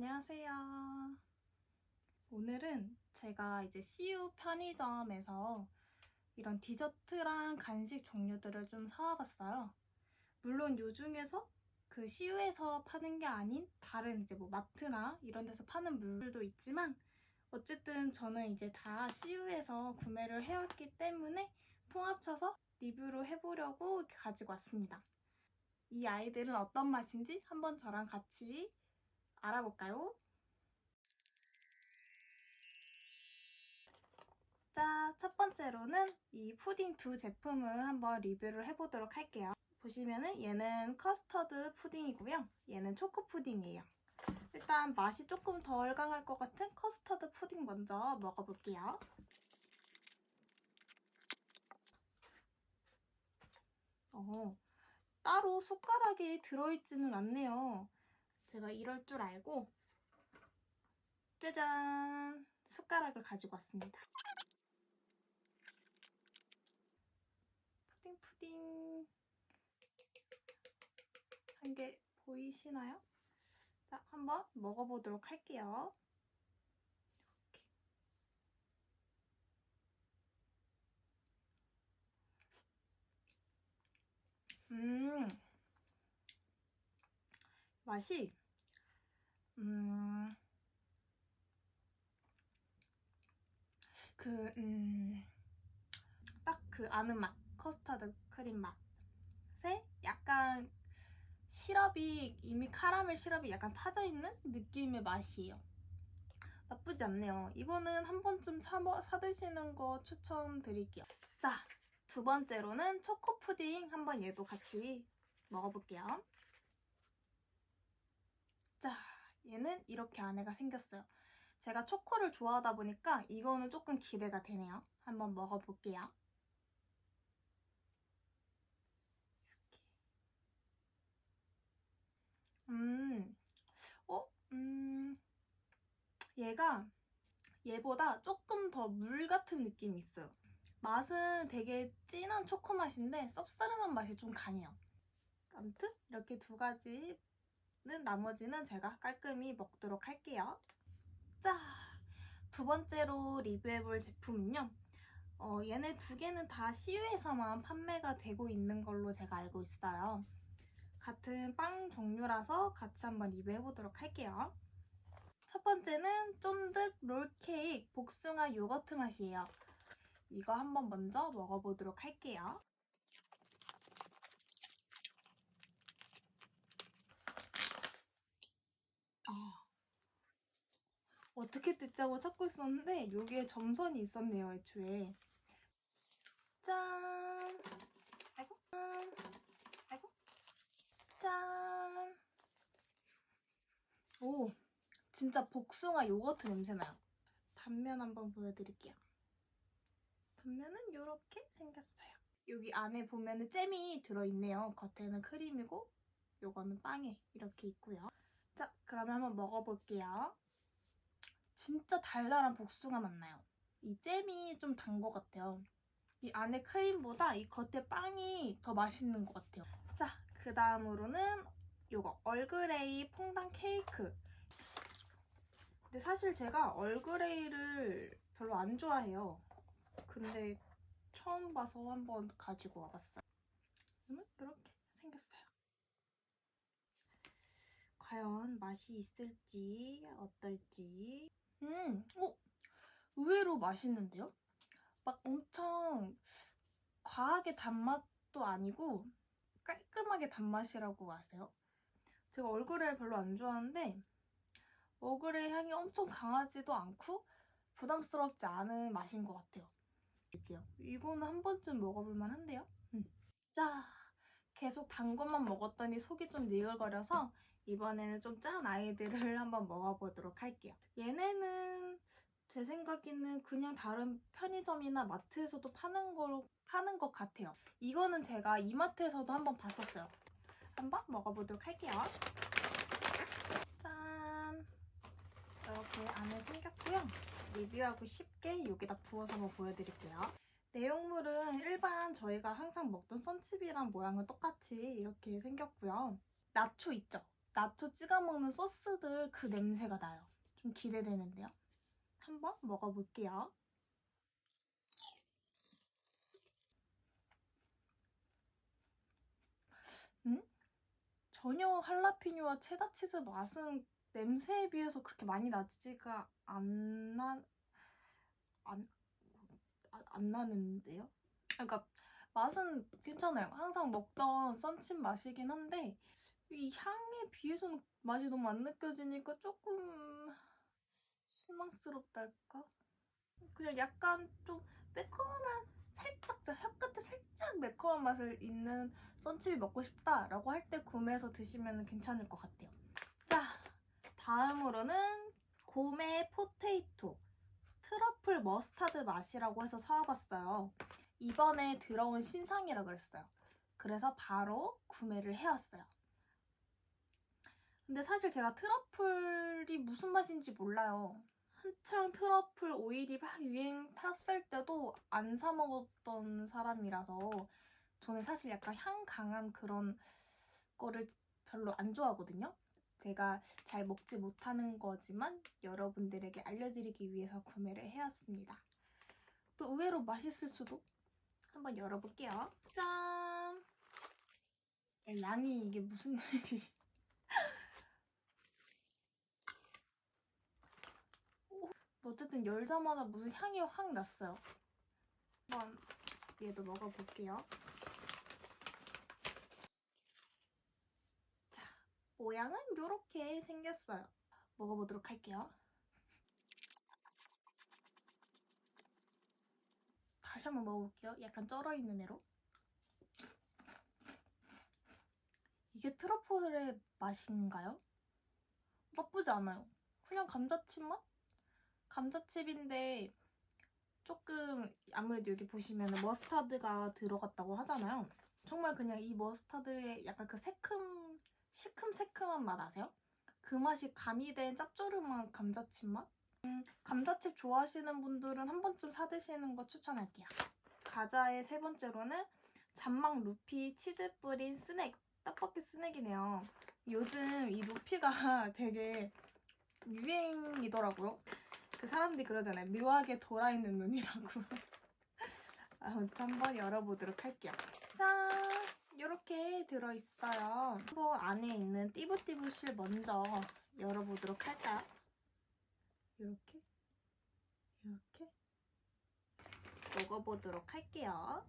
안녕하세요. 오늘은 제가 이제 CU 편의점에서 이런 디저트랑 간식 종류들을 좀 사와봤어요. 물론 요 중에서 그 CU에서 파는 게 아닌 다른 이제 뭐 마트나 이런 데서 파는 물들도 있지만 어쨌든 저는 이제 다 CU에서 구매를 해왔기 때문에 통합쳐서 리뷰를 해보려고 가지고 왔습니다. 이 아이들은 어떤 맛인지 한번 저랑 같이 알아볼까요? 자, 첫 번째로는 이 푸딩 두 제품을 한번 리뷰를 해보도록 할게요. 보시면은 얘는 커스터드 푸딩이고요. 얘는 초코 푸딩이에요. 일단 맛이 조금 덜 강할 것 같은 커스터드 푸딩 먼저 먹어볼게요. 어, 따로 숟가락이 들어있지는 않네요. 제가 이럴 줄 알고 짜잔! 숟가락을 가지고 왔습니다. 푸딩 푸딩 한개 보이시나요? 자, 한번 먹어보도록 할게요. 음, 맛이 음, 그, 음, 딱 그 아는 맛, 커스터드 크림 맛에 약간 시럽이, 이미 카라멜 시럽이 약간 파져있는 느낌의 맛이에요. 나쁘지 않네요. 이거는 한 번쯤 사, 사드시는 거 추천드릴게요. 자, 두 번째로는 초코 푸딩 한번 얘도 같이 먹어볼게요. 자, 얘는 이렇게 안에가 생겼어요. 제가 초코를 좋아하다 보니까 이거는 조금 기대가 되네요. 한번 먹어볼게요. 음, 어, 음, 얘가 얘보다 조금 더 물 같은 느낌이 있어요. 맛은 되게 진한 초코 맛인데 쌉싸름한 맛이 좀 강해요. 아무튼 이렇게 두 가지 는 나머지는 제가 깔끔히 먹도록 할게요. 자, 두 번째로 리뷰해볼 제품은요. 어, 얘네 두 개는 다 CU에서만 판매가 되고 있는 걸로 제가 알고 있어요. 같은 빵 종류라서 같이 한번 리뷰해보도록 할게요. 첫 번째는 쫀득 롤케이크 복숭아 요거트 맛이에요. 이거 한번 먼저 먹어보도록 할게요. 어떻게 뜯자고 찾고 있었는데 이게 점선이 있었네요, 애초에. 짠! 아이고, 짠! 아이고, 짠! 오, 진짜 복숭아 요거트 냄새나요. 단면 한번 보여드릴게요. 단면은 이렇게 생겼어요. 여기 안에 보면은 잼이 들어있네요. 겉에는 크림이고 요거는 빵에 이렇게 있고요. 자, 그러면 한번 먹어볼게요. 진짜 달달한 복숭아 맛 나요. 이 잼이 좀 단 것 같아요. 이 안에 크림보다 이 겉에 빵이 더 맛있는 것 같아요. 자, 그 다음으로는 요거 얼그레이 퐁당 케이크. 근데 사실 제가 얼그레이를 별로 안 좋아해요. 근데 처음 봐서 한번 가지고 와봤어요. 이렇게 생겼어요. 과연 맛이 있을지 어떨지 음, 어, 의외로 맛있는데요? 막 엄청 과하게 단맛도 아니고 깔끔하게 단맛이라고 아세요? 제가 얼그레이 별로 안 좋아하는데 얼그레이 향이 엄청 강하지도 않고 부담스럽지 않은 맛인 것 같아요. 이거는 한 번쯤 먹어볼 만한데요? 음. 자, 계속 단 것만 먹었더니 속이 좀 니글거려서 이번에는 좀 짠 아이들을 한번 먹어보도록 할게요. 얘네는 제 생각에는 그냥 다른 편의점이나 마트에서도 파는 걸 파는 것 같아요. 이거는 제가 이마트에서도 한번 봤었어요. 한번 먹어보도록 할게요. 짠! 이렇게 안에 생겼고요. 리뷰하고 쉽게 여기다 부어서 한번 보여드릴게요. 내용물은 일반 저희가 항상 먹던 선칩이랑 모양은 똑같이 이렇게 생겼고요. 나초 있죠? 나초 찍어 먹는 소스들 그 냄새가 나요. 좀 기대되는데요. 한번 먹어볼게요. 음? 전혀 할라피뇨와 체다치즈 맛은 냄새에 비해서 그렇게 많이 나지가 안 나, 안, 아, 안 나는데요? 그러니까 맛은 괜찮아요. 항상 먹던 썬친 맛이긴 한데 이 향에 비해서는 맛이 너무 안 느껴지니까 조금 실망스럽달까? 그냥 약간 좀 매콤한 살짝 저 혀끝에 살짝 매콤한 맛을 있는 썬칩이 먹고 싶다라고 할 때 구매해서 드시면 괜찮을 것 같아요. 자, 다음으로는 고메 포테이토 트러플 머스타드 맛이라고 해서 사와봤어요. 이번에 들어온 신상이라 그랬어요. 그래서 바로 구매를 해왔어요. 근데 사실 제가 트러플이 무슨 맛인지 몰라요. 한창 트러플 오일이 막 유행 탔을 때도 안 사 먹었던 사람이라서 저는 사실 약간 향 강한 그런 거를 별로 안 좋아하거든요. 제가 잘 먹지 못하는 거지만 여러분들에게 알려드리기 위해서 구매를 해왔습니다. 또 의외로 맛있을 수도 한번 열어볼게요. 짠! 야, 양이 이게 무슨 일이 어쨌든 열자마자 무슨 향이 확 났어요. 한번 얘도 먹어볼게요. 자, 모양은 이렇게 생겼어요. 먹어보도록 할게요. 다시 한번 먹어볼게요. 약간 쩔어있는 애로. 이게 트러플의 맛인가요? 나쁘지 않아요. 그냥 감자칩 맛? 감자칩인데 조금 아무래도 여기 보시면 머스타드가 들어갔다고 하잖아요. 정말 그냥 이 머스타드의 약간 그 새큼, 시큼새큼한 맛 아세요? 그 맛이 가미된 짭조름한 감자칩 맛? 음, 감자칩 좋아하시는 분들은 한 번쯤 사드시는 거 추천할게요. 과자의 세 번째로는 잔망 루피 치즈 뿌린 스낵, 떡볶이 스낵이네요. 요즘 이 루피가 되게 유행이더라고요. 그 사람들이 그러잖아요. 묘하게 돌아있는 눈이라고. 아무튼 한번 열어보도록 할게요. 짠! 이렇게 들어있어요. 한번 안에 있는 띠부띠부실 먼저 열어보도록 할까요? 이렇게 이렇게 먹어보도록 할게요.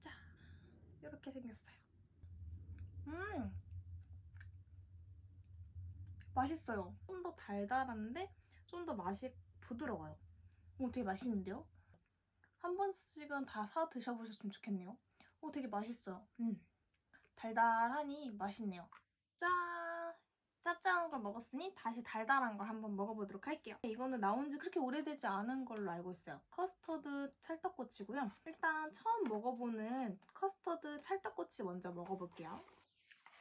자, 이렇게 생겼어요. 음, 맛있어요. 좀 더 달달한데 좀 더 맛이 부드러워요. 오, 되게 맛있는데요? 한 번씩은 다 사 드셔보셨으면 좋겠네요. 오, 되게 맛있어요. 음, 달달하니 맛있네요. 짠! 짭짤한 걸 먹었으니 다시 달달한 걸 한번 먹어보도록 할게요. 이거는 나온 지 그렇게 오래되지 않은 걸로 알고 있어요. 커스터드 찰떡꼬치고요. 일단 처음 먹어보는 커스터드 찰떡꼬치 먼저 먹어볼게요.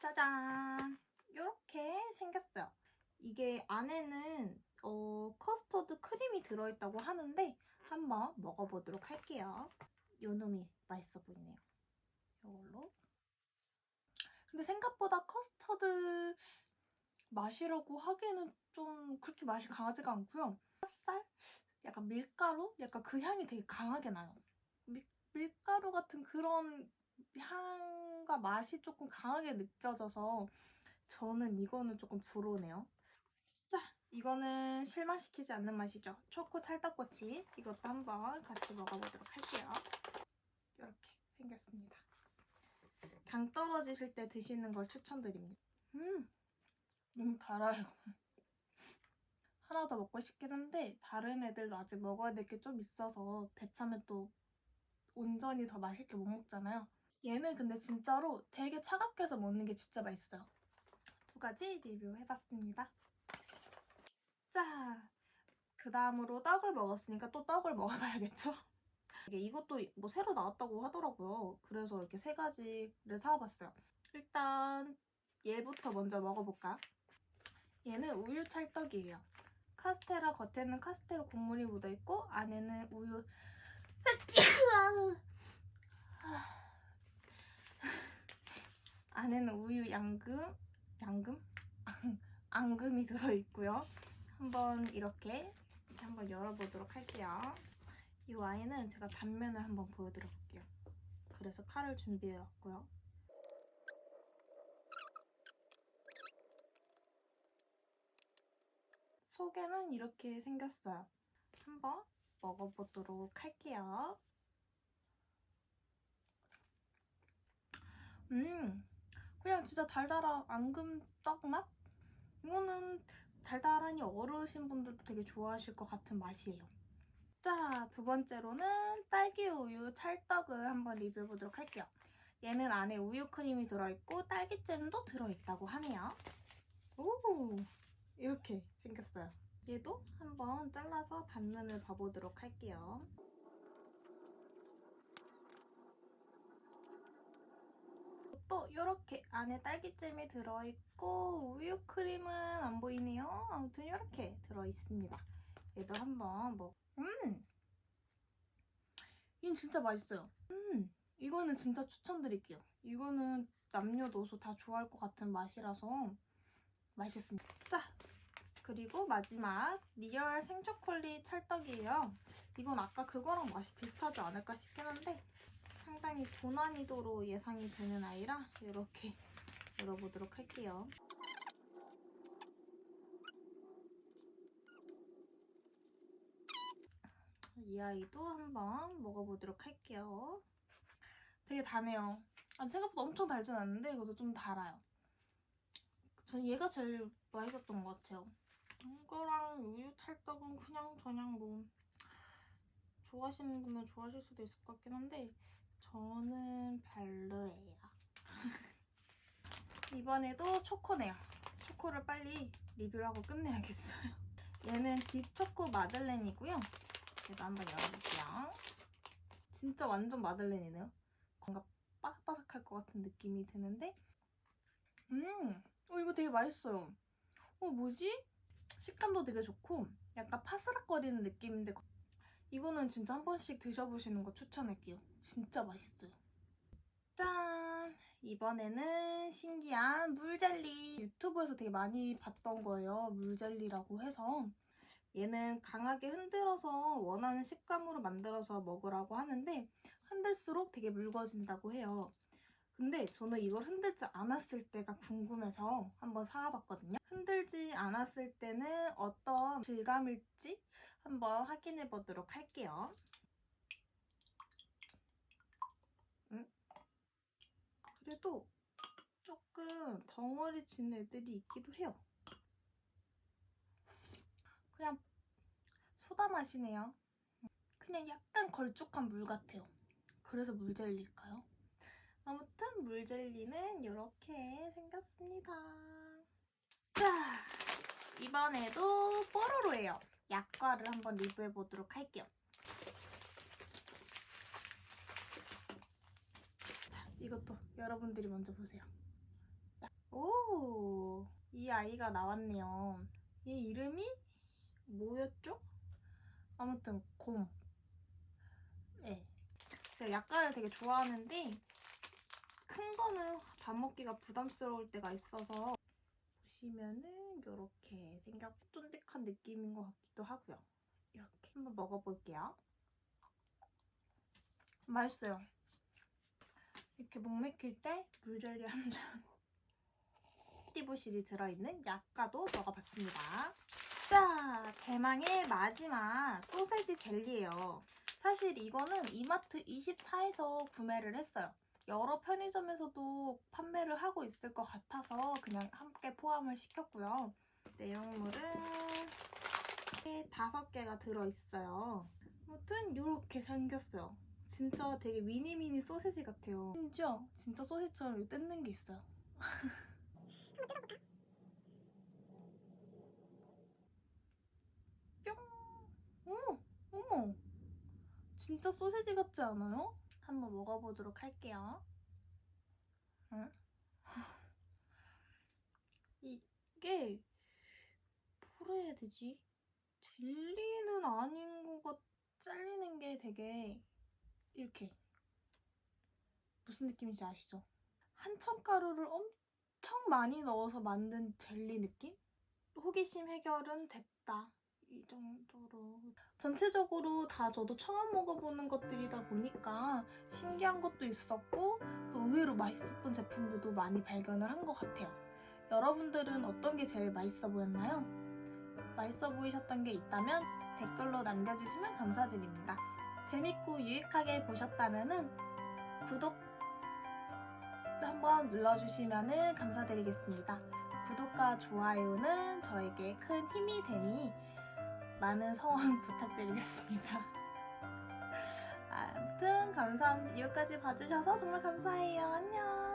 짜잔! 이렇게 생겼어요. 이게 안에는 어, 커스터드 크림이 들어있다고 하는데 한번 먹어보도록 할게요. 요 놈이 맛있어 보이네요. 이걸로. 근데 생각보다 커스터드 맛이라고 하기에는 좀 그렇게 맛이 강하지가 않고요. 찹쌀? 약간 밀가루? 약간 그 향이 되게 강하게 나요. 밀, 밀가루 같은 그런 향과 맛이 조금 강하게 느껴져서 저는 이거는 조금 불호네요. 자, 이거는 실망시키지 않는 맛이죠. 초코 찰떡꼬치. 이것도 한번 같이 먹어보도록 할게요. 이렇게 생겼습니다. 당 떨어지실 때 드시는 걸 추천드립니다. 음, 너무 달아요. 하나 더 먹고 싶긴 한데 다른 애들도 아직 먹어야 될 게 좀 있어서 배차면 또 온전히 더 맛있게 못 먹잖아요. 얘는 근데 진짜로 되게 차갑게 해서 먹는 게 진짜 맛있어요. 두 가지 리뷰해봤습니다. 자, 그 다음으로 떡을 먹었으니까 또 떡을 먹어봐야겠죠? 이게 이것도 뭐 새로 나왔다고 하더라고요. 그래서 이렇게 세 가지를 사와봤어요. 일단 얘부터 먼저 먹어볼까? 얘는 우유 찰떡이에요. 카스테라 겉에는 카스테라 곡물이 묻어있고 안에는 우유 안에는 우유 양금 앙금? 앙금이 들어있고요. 한번 이렇게, 한번 열어보도록 할게요. 이 와인은 제가 단면을 한번 보여드려볼게요. 그래서 칼을 준비해왔고요. 속에는 이렇게 생겼어요. 한번 먹어보도록 할게요. 음, 그냥 진짜 달달한 앙금 떡 맛? 이거는 달달하니 어르신 분들도 되게 좋아하실 것 같은 맛이에요. 자, 두 번째로는 딸기 우유 찰떡을 한번 리뷰해보도록 할게요. 얘는 안에 우유 크림이 들어있고 딸기잼도 들어있다고 하네요. 오, 이렇게 생겼어요. 얘도 한번 잘라서 단면을 봐보도록 할게요. 또 이렇게 안에 딸기잼이 들어있고 우유 크림은 안 보이네요. 아무튼 이렇게 들어있습니다. 얘도 한번 뭐 음! 이건 진짜 맛있어요. 음! 이거는 진짜 추천드릴게요. 이거는 남녀노소 다 좋아할 것 같은 맛이라서 맛있습니다. 자! 그리고 마지막 리얼 생초콜릿 찰떡이에요. 이건 아까 그거랑 맛이 비슷하지 않을까 싶긴 한데 상당히 고난이도로 예상이 되는 아이라 이렇게 열어보도록 할게요. 이 아이도 한번 먹어보도록 할게요. 되게 다네요. 아, 생각보다 엄청 달진 않는데 이것도 좀 달아요. 전 얘가 제일 맛있었던 것 같아요. 이거랑 우유 찰떡은 그냥 저냥 뭐 좋아하시는 분은 좋아하실 수도 있을 것 같긴 한데 저는 별로예요. 이번에도 초코네요. 초코를 빨리 리뷰를 하고 끝내야겠어요. 얘는 딥초코 마들렌이고요. 제가 한번 열어볼게요. 진짜 완전 마들렌이네요. 뭔가 바삭바삭할 것 같은 느낌이 드는데 음, 어, 이거 되게 맛있어요. 어, 뭐지? 식감도 되게 좋고 약간 파스락거리는 느낌인데 이거는 진짜 한 번씩 드셔보시는 거 추천할게요. 진짜 맛있어요. 짠! 이번에는 신기한 물젤리. 유튜브에서 되게 많이 봤던 거예요. 물젤리라고 해서. 얘는 강하게 흔들어서 원하는 식감으로 만들어서 먹으라고 하는데 흔들수록 되게 묽어진다고 해요. 근데 저는 이걸 흔들지 않았을 때가 궁금해서 한번 사와봤거든요. 흔들지 않았을 때는 어떤 질감일지 한번 확인해 보도록 할게요. 그래도 조금 덩어리 진 애들이 있기도 해요. 그냥 소다 맛이네요. 그냥 약간 걸쭉한 물 같아요. 그래서 물젤리일까요? 아무튼 물젤리는 이렇게 생겼습니다. 자, 이번에도 뽀로로예요. 약과를 한번 리뷰해 보도록 할게요. 이것도 여러분들이 먼저 보세요. 오, 이 아이가 나왔네요. 얘 이름이 뭐였죠? 아무튼 곰. 네. 제가 약과를 되게 좋아하는데 큰 거는 밥 먹기가 부담스러울 때가 있어서 보시면은 이렇게 생각 쫀득한 느낌인 것 같기도 하고요. 이렇게 한번 먹어볼게요. 맛있어요. 이렇게 목 맥힐 때 물젤리 한 잔. 띠부실이 들어있는 약과도 먹어봤습니다. 자, 대망의 마지막 소세지 젤리예요. 사실 이거는 이마트 24에서 구매를 했어요. 여러 편의점에서도 판매를 하고 있을 것 같아서 그냥 함께 포함을 시켰고요. 내용물은 이렇게 다섯 개가 들어있어요. 아무튼 이렇게 생겼어요. 진짜 되게 미니미니 소세지 같아요. 심지어 진짜 소세지처럼 뜯는 게 있어요. 뿅! 어머! 어머! 진짜 소세지 같지 않아요? 한번 먹어보도록 할게요. 응? 이게 뭐라 해야 되지? 젤리는 아닌 것 같... 잘리는 게 되게 이렇게 무슨 느낌인지 아시죠? 한첨가루를 엄청 많이 넣어서 만든 젤리 느낌? 호기심 해결은 됐다. 이 정도로. 전체적으로 다 저도 처음 먹어보는 것들이다 보니까 신기한 것도 있었고 또 의외로 맛있었던 제품들도 많이 발견을 한 것 같아요. 여러분들은 어떤 게 제일 맛있어 보였나요? 맛있어 보이셨던 게 있다면 댓글로 남겨주시면 감사드립니다. 재밌고 유익하게 보셨다면 구독 한번 눌러주시면 감사드리겠습니다. 구독과 좋아요는 저에게 큰 힘이 되니 많은 성원 부탁드리겠습니다. 아무튼 감사합니다. 여기까지 봐주셔서 정말 감사해요. 안녕.